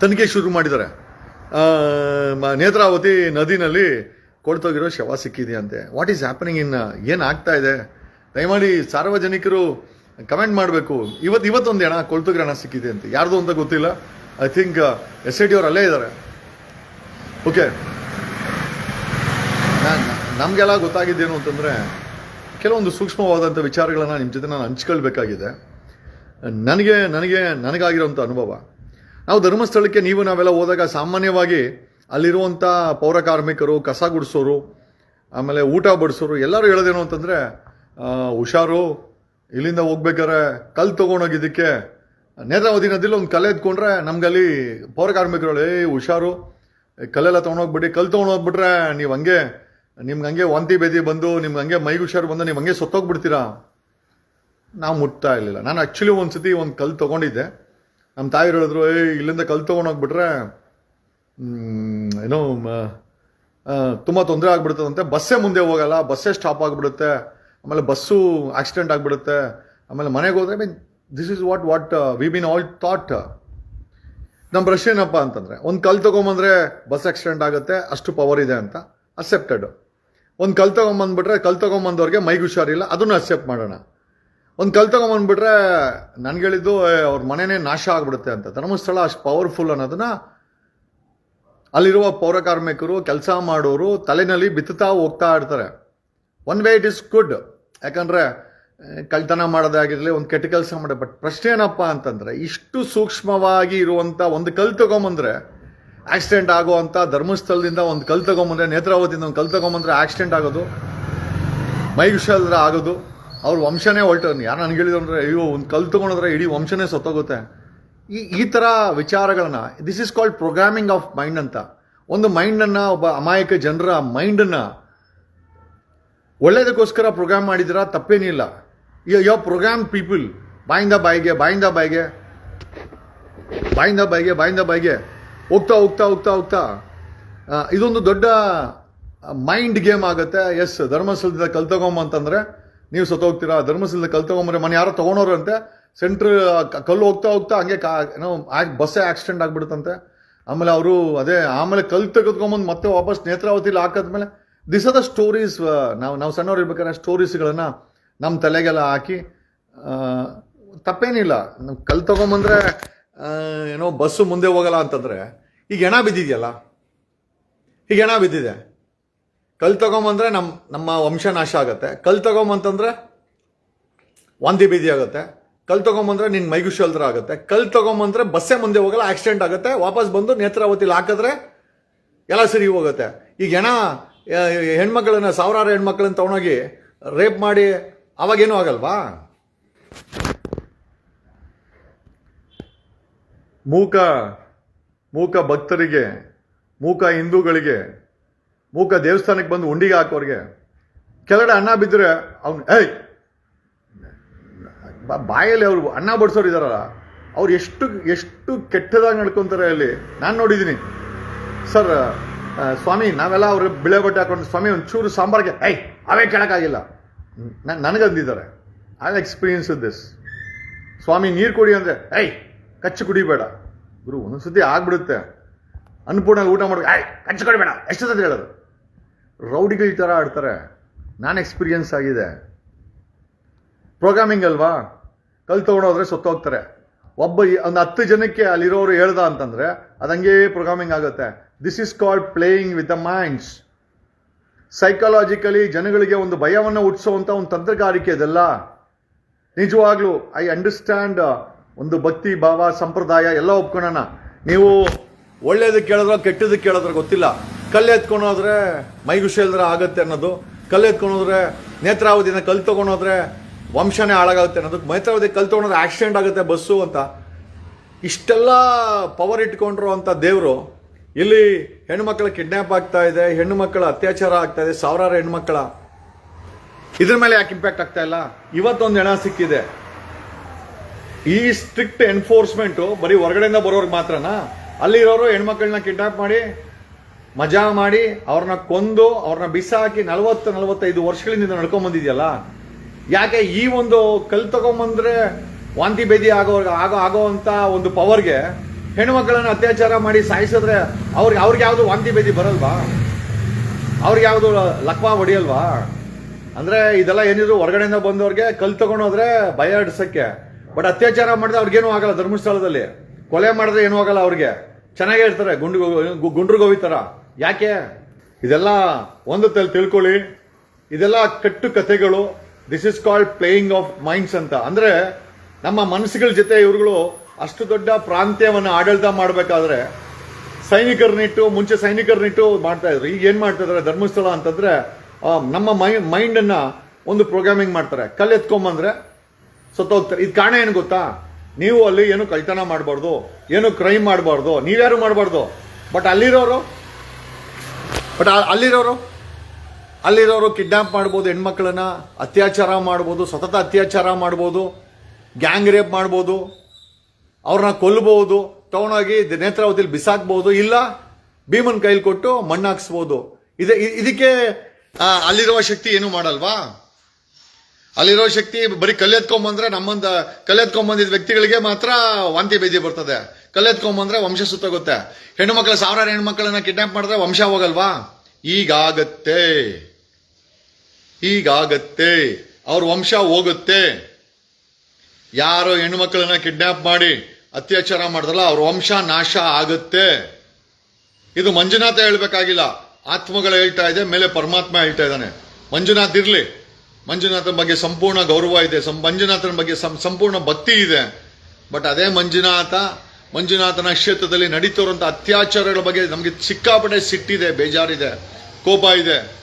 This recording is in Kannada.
ತನಿಖೆ ಶುರು ಮಾಡಿದ್ದಾರೆ. ನೇತ್ರಾವತಿ ನದಿನಲ್ಲಿ ಕೊಡ್ತೋಗಿರೋ ಶವ ಸಿಕ್ಕಿದೆಯಂತೆ. ವಾಟ್ ಈಸ್ ಹ್ಯಾಪನಿಂಗ್ ಇನ್ ಏನು ಆಗ್ತಾ ಇದೆ? ದಯಮಾಡಿ ಸಾರ್ವಜನಿಕರು ಕಮೆಂಟ್ ಮಾಡಬೇಕು. ಇವತ್ತು ಇವತ್ತೊಂದು ಹಣ ಕೊಳ್ತೋಗಿರೋ ಹಣ ಸಿಕ್ಕಿದೆ ಅಂತ ಯಾರ್ದು ಅಂತ ಗೊತ್ತಿಲ್ಲ. I think S I T ಅವ್ರು ಅಲ್ಲೇ ಇದ್ದಾರೆ. ಓಕೆ ನಮಗೆಲ್ಲ ಗೊತ್ತಾಗಿದ್ದೇನು ಅಂತಂದರೆ, ಕೆಲವೊಂದು ಸೂಕ್ಷ್ಮವಾದಂಥ ವಿಚಾರಗಳನ್ನು ನಿಮ್ಮ ಜೊತೆ ನಾನು ಹಂಚ್ಕೊಳ್ಬೇಕಾಗಿದೆ. ನನಗೆ ನನಗೆ, ನನಗಾಗಿರೋಂಥ ಅನುಭವ. ನಾವು ಧರ್ಮಸ್ಥಳಕ್ಕೆ ನೀವು ನಾವೆಲ್ಲ ಹೋದಾಗ ಸಾಮಾನ್ಯವಾಗಿ ಅಲ್ಲಿರುವಂಥ ಪೌರ ಕಾರ್ಮಿಕರು, ಕಸ ಗುಡಿಸೋರು, ಆಮೇಲೆ ಊಟ ಬಡಿಸೋರು, ಎಲ್ಲರೂ ಹೇಳೋದೇನು ಅಂತಂದರೆ ಹುಷಾರು, ಇಲ್ಲಿಂದ ಹೋಗ್ಬೇಕಾದ್ರೆ ಕಲ್ಲು ತೊಗೊಂಡೋಗಿದ್ದಕ್ಕೆ ನೇತ್ರಾವತಿ ನದಿಲಿ ಒಂದು ಕಲೆ ಎತ್ಕೊಂಡ್ರೆ ನಮ್ಗಲ್ಲಿ ಪೌರ ಕಾರ್ಮಿಕರು ಏ ಹುಷಾರು, ಕಲ್ಲೆಲ್ಲ ತೊಗೊಂಡೋಗ್ಬಿಟ್ಟು ಕಲ್ಲು ತೊಗೊಂಡೋಗ್ಬಿಟ್ರೆ ನೀವು ಹಂಗೆ, ನಿಮ್ಗೆ ಹಂಗೆ ವಾಂತಿ ಬೇದಿ ಬಂದು, ನಿಮ್ಗೆ ಹಂಗೆ ಮೈಗೆ ಹುಷಾರು ಬಂದು ನೀವು ಹಂಗೆ ಸೊತ್ತೋಗ್ಬಿಡ್ತೀರಾ? ನಾವು ಮುಟ್ತಾ ಇರಲಿಲ್ಲ. ನಾನು ಆ್ಯಕ್ಚುಲಿ ಒಂದು ಸತಿ ಒಂದು ಕಲ್ಲು ತೊಗೊಂಡಿದ್ದೆ. ನಮ್ಮ ತಾಯಿರು ಹೇಳಿದ್ರು ಏ ಇಲ್ಲಿಂದ ಕಲ್ ತೊಗೊಂಡೋಗ್ಬಿಟ್ರೆ ಏನೋ ತುಂಬ ತೊಂದರೆ ಆಗ್ಬಿಡ್ತದಂತೆ. ಬಸ್ಸೇ ಮುಂದೆ ಹೋಗಲ್ಲ, ಬಸ್ಸೇ ಸ್ಟಾಪ್ ಆಗಿಬಿಡುತ್ತೆ. ಆಮೇಲೆ ಬಸ್ಸು ಆಕ್ಸಿಡೆಂಟ್ ಆಗಿಬಿಡುತ್ತೆ. ಆಮೇಲೆ ಮನೆಗೆ ಹೋದ್ರೆ mean this is what what we been all thought ನಮ್ಮ ಪ್ರಶ್ನೆ ಏನಪ್ಪ ಅಂತಂದರೆ, ಒಂದು ಕಲ್ ತೊಗೊಂಬಂದ್ರೆ ಬಸ್ ಆಕ್ಸಿಡೆಂಟ್ ಆಗುತ್ತೆ, ಅಷ್ಟು ಪವರ್ ಇದೆ ಅಂತ ಅಕ್ಸೆಪ್ಟೆಡ್ ಒಂದು ಕಲ್ ತೊಗೊಂಬಂದ್ಬಿಟ್ರೆ ಕಲ್ ತೊಗೊಂಬಂದವ್ರಿಗೆ ಮೈಗೆ ಹುಷಾರಿಲ್ಲ, ಅದನ್ನು ಅಕ್ಸೆಪ್ಟ್ ಮಾಡೋಣ. ಒಂದು ಕಲ್ ತಗೊಂಬಂದ್ಬಿಟ್ರೆ ನನ್ಗೆ ಹೇಳಿದ್ದು ಏ, ಅವ್ರ ಮನೆನೇ ನಾಶ ಆಗ್ಬಿಡುತ್ತೆ ಅಂತ. ಧರ್ಮಸ್ಥಳ ಅಷ್ಟು ಪವರ್ಫುಲ್ ಅನ್ನೋದನ್ನ ಅಲ್ಲಿರುವ ಪೌರ ಕಾರ್ಮಿಕರು ಕೆಲಸ ಮಾಡೋರು ತಲೆನಲ್ಲಿ ಬಿತ್ತುತ್ತಾ ಹೋಗ್ತಾ ಇರ್ತಾರೆ. One way it is good ಯಾಕಂದ್ರೆ ಕಳ್ತನ ಮಾಡೋದಾಗಿರಲಿ ಒಂದು ಕೆಟ್ಟ ಕೆಲಸ ಮಾಡಿ ಬಟ್ ಪ್ರಶ್ನೆ ಏನಪ್ಪ ಅಂತಂದ್ರೆ ಇಷ್ಟು ಸೂಕ್ಷ್ಮವಾಗಿ ಇರುವಂತ ಒಂದು ಕಲ್ ತಗೊಂಬಂದ್ರೆ ಆಕ್ಸಿಡೆಂಟ್ ಆಗುವಂತ ಧರ್ಮಸ್ಥಳದಿಂದ ಒಂದು ಕಲ್ ತಗೊಂಬಂದರೆ ನೇತ್ರಾವತಿಯಿಂದ ಒಂದು ಕಲ್ ತಗೊಂಬಂದ್ರೆ ಆಕ್ಸಿಡೆಂಟ್ ಆಗೋದು ಮೈಗುಷಲ್ದ್ರ ಆಗೋದು ಅವ್ರ ವಂಶನೇ ಹೊಲ್ಟು ಯಾರು ನನಗೆ ಹೇಳಿದ್ರು ಅಂದರೆ, ಅಯ್ಯೋ, ಒಂದು ಕಲ್ ತಗೊಂಡ್ರೆ ಇಡೀ ವಂಶನೇ ಸತ್ತೋಗುತ್ತೆ. ಈ ಈ ಥರ ವಿಚಾರಗಳನ್ನ this is called programming of mind ಅಂತ. ಒಂದು ಮೈಂಡನ್ನು, ಒಬ್ಬ ಅಮಾಯಕ ಜನರ ಮೈಂಡನ್ನು ಒಳ್ಳೇದಕ್ಕೋಸ್ಕರ ಪ್ರೋಗ್ರಾಮ್ ಮಾಡಿದಿರ ತಪ್ಪೇನಿಲ್ಲ ಯೋ ಪ್ರೋಗ್ರಾಮ್ ಪೀಪಲ್ ಬಾಯಿಂದ ಬಾಯಿಗೆ ಬಾಯಿಂದ ಬಾಯಿಗೆ ಬಾಯಿಂದ ಬಾಯಿಗೆ ಬಾಯಿಂದ ಬಾಯಿಗೆ, ಹೋಗ್ತಾ ಹೋಗ್ತಾ ಹೋಗ್ತಾ ಹೋಗ್ತಾ. ಇದೊಂದು ದೊಡ್ಡ ಮೈಂಡ್ ಗೇಮ್ ಆಗುತ್ತೆ. ಎಸ್ ಧರ್ಮಸ್ಥಳದಿಂದ ಕಲ್ ತಗೊಂಬಂತಂದ್ರೆ ನೀವು ಸತ್ತೋಗ್ತೀರಾ ಧರ್ಮಸ್ಥಳದಿಂದ ಕಲ್ ತಗೊಂಬಂದ್ರೆ ಮನೆ ಯಾರೋ ತಗೊಂಡವ್ರಂತೆ. ಸೆಂಟ್ರ್ ಕಲ್ಲು ಹೋಗ್ತಾ ಹೋಗ್ತಾ ಹಂಗೆ ಕಾ, ಏನೋ ಬಸ್ಸೇ ಆಕ್ಸಿಡೆಂಟ್ ಆಗಿಬಿಡುತ್ತಂತೆ. ಆಮೇಲೆ ಅವರು ಅದೇ, ಆಮೇಲೆ ಕಲ್ ತೆಗೆದುಕೊಂಬಂದು ಮತ್ತೆ ವಾಪಸ್ ನೇತ್ರಾವತಿಲಿ ಹಾಕಿದ್ಮೇಲೆ ದಿಸ್ ಆರ್ ದ ಸ್ಟೋರೀಸ್ ನಾವು ನಾವು ಸಣ್ಣವ್ರು ಇರ್ಬೇಕಾದ್ರೆ ಸ್ಟೋರೀಸ್ಗಳನ್ನು ನಮ್ಮ ತಲೆಗೆಲ್ಲ ಹಾಕಿ ತಪ್ಪೇನಿಲ್ಲ. ನಾವು ಕಲ್ ತೊಗೊಂಬಂದ್ರೆ ಏನೋ ಬಸ್ಸು ಮುಂದೆ ಹೋಗಲ್ಲ ಅಂತಂದ್ರೆ, ಈಗ ಹೆಣ ಬಿದ್ದಿದೆಯಲ್ಲ? ಈಗ ಹೆಣ ಬಿದ್ದಿದೆ. ಕಲ್ ತಗೊಂಬಂದ್ರೆ ನಮ್ಮ ನಮ್ಮ ವಂಶ ನಾಶ ಆಗುತ್ತೆ. ಕಲ್ ತಗೊಂಬಂತಂದರೆ ವಾಂತಿ ಬೀದಿ ಆಗುತ್ತೆ. ಕಲ್ ತಗೊಂಬಂದ್ರೆ ನಿನ್ ಮೈಗುಶಲ್ದ್ರ ಆಗುತ್ತೆ. ಕಲ್ ತಗೊಂಬಂದ್ರೆ ಬಸ್ಸೇ ಮುಂದೆ ಹೋಗಲ್ಲ ಆಕ್ಸಿಡೆಂಟ್ ಆಗುತ್ತೆ. ವಾಪಸ್ ಬಂದು ನೇತ್ರಾವತಿಲಿ ಹಾಕಿದ್ರೆ ಎಲ್ಲ ಸರಿ ಹೋಗುತ್ತೆ. ಈಗ ಏನ ಹೆಣ್ಮಕ್ಳನ್ನ, ಸಾವಿರಾರು ಹೆಣ್ಮಕ್ಳನ್ನ ತಗೊಂಡೋಗಿ ರೇಪ್ ಮಾಡಿ ಅವಾಗೇನೂ ಆಗಲ್ವಾ? ಮೂಕ ಮೂಕ ಭಕ್ತರಿಗೆ, ಮೂಕ ಹಿಂದೂಗಳಿಗೆ ಮೂಕ ದೇವಸ್ಥಾನಕ್ಕೆ ಬಂದು ಉಂಡಿಗೆ ಹಾಕೋರಿಗೆ. ಕೆಳಗಡೆ ಅನ್ನ ಬಿದ್ದರೆ ಅವ್ನು, ಏಯ್! ಬಾಯಲ್ಲಿ ಅವರು ಅನ್ನ ಬಡಿಸೋರು ಇದಾರಲ್ಲ, ಅವ್ರು ಎಷ್ಟು ಎಷ್ಟು ಕೆಟ್ಟದಾಗಿ ನಡ್ಕೊತಾರೆ ಅಲ್ಲಿ. ನಾನು ನೋಡಿದ್ದೀನಿ ಸರ್ ಸ್ವಾಮಿ, ನಾವೆಲ್ಲ ಅವ್ರ ಬಿಳೆ ಬಟ್ಟೆ ಹಾಕೊಂಡು, ಸ್ವಾಮಿ, ಒಂಚೂರು ಸಾಂಬಾರ್ಗೆ ಐ ಅವೇ ಕೇಳೋಕ್ಕಾಗಿಲ್ಲ. ನಾನು ನನಗಂದಿದ್ದಾರೆ. ಐ ಎಕ್ಸ್ಪೀರಿಯನ್ಸ್ ದಿಸ್ ಸ್ವಾಮಿ, ನೀರು ಕುಡಿ ಅಂದರೆ ಐ ಕಚ್ಚು ಕುಡಿಬೇಡ. ಗುರು, ಒಂದೊಂದ್ಸತಿ ಆಗ್ಬಿಡುತ್ತೆ. ಅನ್ನಪೂರ್ಣ ಊಟ ಮಾಡಿ ಐ ಕಚ್ಚು ಕುಡಿಬೇಡ. ಎಷ್ಟು ಸತಿ ಹೇಳೋದು? ರೌಡಿಗಳ ಥರ ಆಡ್ತಾರೆ. ನಾನು ಎಕ್ಸ್ಪೀರಿಯನ್ಸ್ ಆಗಿದೆ. ಪ್ರೋಗ್ರಾಮಿಂಗ್ ಅಲ್ವಾ? ಕಲ್ ತೊಗೊಂಡೋದ್ರೆ ಸತ್ತೋಗ್ತಾರೆ. ಒಬ್ಬ ಒಂದು ಹತ್ತು ಜನಕ್ಕೆ ಅಲ್ಲಿರೋರು ಹೇಳ್ದ ಅಂತಂದ್ರೆ ಅದಂಗೆ ಪ್ರೋಗ್ರಾಮಿಂಗ್ ಆಗುತ್ತೆ. This is called playing with the minds psychologically ಜನಗಳಿಗೆ ಒಂದು ಭಯವನ್ನು ಹುಟ್ಟಿಸುವಂತ ಒಂದು ತಂತ್ರಗಾರಿಕೆ ಇದೆಲ್ಲ ನಿಜವಾಗ್ಲೂ ಐ ಅಂಡರ್ಸ್ಟ್ಯಾಂಡ್ ಒಂದು ಭಕ್ತಿ, ಭಾವ, ಸಂಪ್ರದಾಯ ಎಲ್ಲ ಒಪ್ಕೊಳ್ಳೋಣ ನೀವು ಒಳ್ಳೇದಕ್ಕೆ ಕೇಳಿದ್ರೆ ಕೆಟ್ಟದಕ್ಕೆ ಕೇಳಿದ್ರೆ ಗೊತ್ತಿಲ್ಲ. ಕಲ್ಲು ಎತ್ಕೊಂಡೋದ್ರೆ ಮೈಗುಶೇಲ್ದ್ರ ಆಗುತ್ತೆ ಅನ್ನೋದು, ಕಲ್ಲು ಎತ್ಕೊಂಡೋದ್ರೆ ನೇತ್ರಾವತಿನ ಕಲ್ ತೊಗೊಂಡೋದ್ರೆ ವಂಶನೇ ಹಾಳಾಗುತ್ತೆ ಅನ್ನೋದು ನೇತ್ರಾವತಿ ಕಲ್ ತಗೊಂಡ್ರೆ ಆಕ್ಸಿಡೆಂಟ್ ಆಗುತ್ತೆ ಬಸ್ಸು ಅಂತ. ಇಷ್ಟೆಲ್ಲ ಪವರ್ ಇಟ್ಕೊಂಡ್ರು ಅಂತ ದೇವರು, ಇಲ್ಲಿ ಹೆಣ್ಮಕ್ಳು ಕಿಡ್ನ್ಯಾಪ್ ಆಗ್ತಾ ಇದೆ ಹೆಣ್ಣು ಮಕ್ಕಳ ಅತ್ಯಾಚಾರ ಆಗ್ತಾ ಇದೆ, ಸಾವಿರಾರು ಹೆಣ್ಮಕ್ಳ ಇದ್ರ ಮೇಲೆ ಯಾಕೆ ಇಂಪ್ಯಾಕ್ಟ್ ಆಗ್ತಾ ಇಲ್ಲ? ಇವತ್ತೊಂದು ಹೆಣ ಸಿಕ್ಕಿದೆ. ಈ ಸ್ಟ್ರಿಕ್ಟ್ ಎನ್ಫೋರ್ಸ್ಮೆಂಟು ಬರೀ ಹೊರಗಡೆಯಿಂದ ಬರೋರ್ಗೆ ಮಾತ್ರನಾ? ಅಲ್ಲಿರೋರು ಹೆಣ್ಮಕ್ಳನ್ನ ಕಿಡ್ನಾಪ್ ಮಾಡಿ ಮಜಾ ಮಾಡಿ ಅವ್ರನ್ನ ಕೊಂದು, ಅವ್ರನ್ನ ಬಿಸಾಕಿ ನಲವತ್ತು, ನಲವತ್ತೈದು ವರ್ಷಗಳಿಂದ ನಡ್ಕೊಂಬಂದಿದೆಯಲ್ಲ? ಯಾಕೆ ಈ ಒಂದು ಕಲ್ ತಗೊಂಬಂದ್ರೆ ವಾಂತಿ ಭೇದಿ ಆಗೋ ಆಗೋ ಅಂತ ಒಂದು ಪವರ್ಗೆ ಹೆಣ್ಮಕ್ಳನ್ನ ಅತ್ಯಾಚಾರ ಮಾಡಿ ಸಾಯಿಸಿದ್ರೆ ಅವ್ರಿಗೆ ಅವ್ರಿಗೆ ಯಾವುದು ವಾಂತಿ ಬೇದಿ ಬರಲ್ವಾ? ಅವ್ರಿಗೆ ಯಾವುದು ಲಕ್ವಾ ಹೊಡಿಯಲ್ವಾ? ಅಂದ್ರೆ ಇದೆಲ್ಲ ಏನಿದ್ರು ಹೊರಗಡೆಯಿಂದ ಬಂದವ್ರಿಗೆ ಕಲ್ ತಗೊಂಡೋದ್ರೆ ಭಯ ಹಿಡ್ಸಕ್ಕೆ. ಬಟ್ ಅತ್ಯಾಚಾರ ಮಾಡಿದ್ರೆ ಅವ್ರಿಗೇನು ಆಗಲ್ಲ ಧರ್ಮಸ್ಥಳದಲ್ಲಿ. ಕೊಲೆ ಮಾಡಿದ್ರೆ ಏನೂ ಆಗಲ್ಲ ಅವ್ರಿಗೆ. ಚೆನ್ನಾಗೇ ಹೇಳ್ತಾರೆ, ಗುಂಡು ಗುಂಡ್ರು ಗೋವಿ ಥರ ಯಾಕೆ? ಇದೆಲ್ಲ ಒಂದು ತಲೆ ತಿಳ್ಕೊಳ್ಳಿ. ಇದೆಲ್ಲ ಕಟ್ಟು ಕಥೆಗಳು. This is called playing of minds ಅಂತ. ಅಂದ್ರೆ ನಮ್ಮ ಮನಸ್ಸುಗಳ ಜೊತೆ ಇವ್ರುಗಳು ಅಷ್ಟು ದೊಡ್ಡ ಪ್ರಾಂತ್ಯವನ್ನು ಆಡಳಿತ ಮಾಡಬೇಕಾದ್ರೆ ಸೈನಿಕರನ್ನಿಟ್ಟು, ಮುಂಚೆ ಸೈನಿಕರನ್ನಿಟ್ಟು ಮಾಡ್ತಾ ಇದ್ರು. ಈಗ ಏನು ಮಾಡ್ತಾ ಇದಾರೆ? ಧರ್ಮಸ್ಥಳ ಅಂತಂದ್ರೆ ನಮ್ಮ ಮೈ ಮೈಂಡ್ ಅನ್ನ ಒಂದು ಪ್ರೋಗ್ರಾಮಿಂಗ್ ಮಾಡ್ತಾರೆ. ಕಲ್ಲು ಎತ್ಕೊಂಬಂದ್ರೆ ಸತ್ತೋಗ್ತಾರೆ. ಇದು ಕಾರಣ ಏನು ಗೊತ್ತಾ? ನೀವು ಅಲ್ಲಿ ಏನು ಕಳ್ತನ ಮಾಡಬಾರ್ದು, ಏನು ಕ್ರೈಮ್ ಮಾಡಬಾರ್ದು, ನೀವ್ಯಾರು ಮಾಡಬಾರ್ದು? ಬಟ್ ಅಲ್ಲಿರೋರು? ಬಟ್ ಅಲ್ಲಿರೋರು? ಅಲ್ಲಿರೋರು ಕಿಡ್ನಾಪ್ ಮಾಡ್ಬೋದು, ಹೆಣ್ಮಕ್ಳನ್ನ ಅತ್ಯಾಚಾರ ಮಾಡ್ಬೋದು, ಸತತ ಅತ್ಯಾಚಾರ ಮಾಡ್ಬೋದು ಗ್ಯಾಂಗ್ ರೇಪ್ ಮಾಡ್ಬೋದು, ಅವ್ರನ್ನ ಕೊಲ್ಲಬಹುದು ತಗೊಂಡೋಗಿ ನೇತ್ರಾವತಿಲಿ ಬಿಸಾಕ್ಬೋದು, ಇಲ್ಲ ಭೀಮನ್ ಕೈಲಿ ಕೊಟ್ಟು ಮಣ್ಣು ಹಾಕ್ಸ್ಬೋದು ಇದೆ ಇದಕ್ಕೆ ಅಲ್ಲಿರುವ ಶಕ್ತಿ ಏನು ಮಾಡಲ್ವಾ? ಅಲ್ಲಿರೋ ಶಕ್ತಿ ಬರೀ ಕಲ್ಲೆತ್ಕೊಂಬಂದ್ರೆ ನಮ್ಮಂದ, ಕಲ್ಲೆತ್ಕೊಂಬಂದಿದ್ದ ವ್ಯಕ್ತಿಗಳಿಗೆ ಮಾತ್ರ ವಾಂತಿ ಬೇದಿ ಬರ್ತದೆ. ಕಲ್ಲೆತ್ಕೊಂಬಂದ್ರೆ ವಂಶ ಸುತ್ತೋಗುತ್ತೆ. ಹೆಣ್ಣುಮಕ್ಳ, ಸಾವಿರಾರು ಹೆಣ್ಮಕ್ಳನ್ನ ಕಿಡ್ನಾಪ್ ಮಾಡಿದ್ರೆ ವಂಶ ಹೋಗಲ್ವಾ? ಈಗಾಗತ್ತೆ. ಈಗಾಗತ್ತೆ. ಅವ್ರ ವಂಶ ಹೋಗುತ್ತೆ. ಯಾರು ಹೆಣ್ಣುಮಕ್ಕಳನ್ನ ಕಿಡ್ನಾಪ್ ಮಾಡಿ ಅತ್ಯಾಚಾರ ಮಾಡಿದ್ರಲ್ಲ ಅವ್ರ ವಂಶ ನಾಶ ಆಗುತ್ತೆ. ಇದು ಮಂಜುನಾಥ ಹೇಳ್ಬೇಕಾಗಿಲ್ಲ. ಆತ್ಮಗಳು ಹೇಳ್ತಾ ಇದೆ, ಮೇಲೆ ಪರಮಾತ್ಮ ಹೇಳ್ತಾ ಇದ್ದಾನೆ. ಮಂಜುನಾಥ್ ಇರ್ಲಿ. ಮಂಜುನಾಥನ ಬಗ್ಗೆ ಸಂಪೂರ್ಣ ಗೌರವ ಇದೆ. ಸಂ- ಮಂಜುನಾಥನ ಬಗ್ಗೆ ಸಂಪೂರ್ಣ ಭಕ್ತಿ ಇದೆ. ಬಟ್ ಅದೇ ಮಂಜುನಾಥ, ಮಂಜುನಾಥನ ಕ್ಷೇತ್ರದಲ್ಲಿ ನಡೀತಿರುವಂಥ ಅತ್ಯಾಚಾರಗಳ ಬಗ್ಗೆ ನಮಗೆ ಸಿಕ್ಕಾಪಟ್ಟೆ ಸಿಟ್ಟಿದೆ, ಬೇಜಾರಿದೆ, ಕೋಪ ಇದೆ.